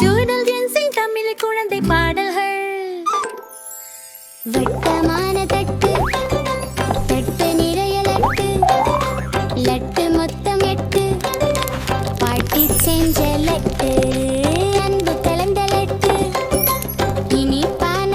ஜூடல் ஜென்சின் தமிழ் குழந்தை பாடல்கள். வட்டமான தட்டு தட்டு நிறைய லட்டு லட்டு மொத்தம் எட்டு. பாட்டி செஞ்ச லட்டு அன்பு கலந்த லட்டு இனிப்பான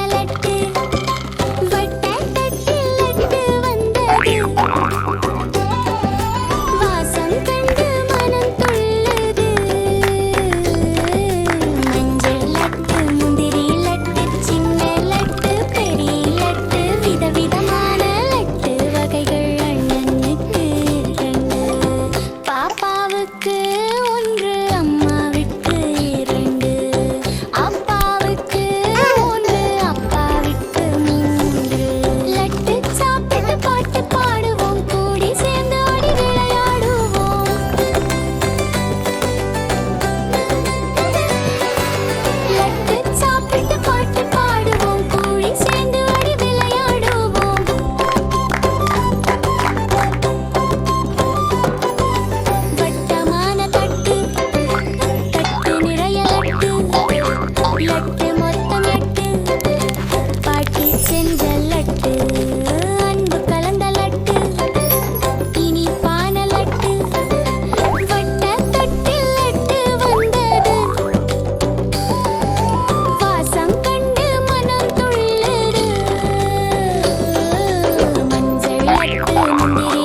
Yeah.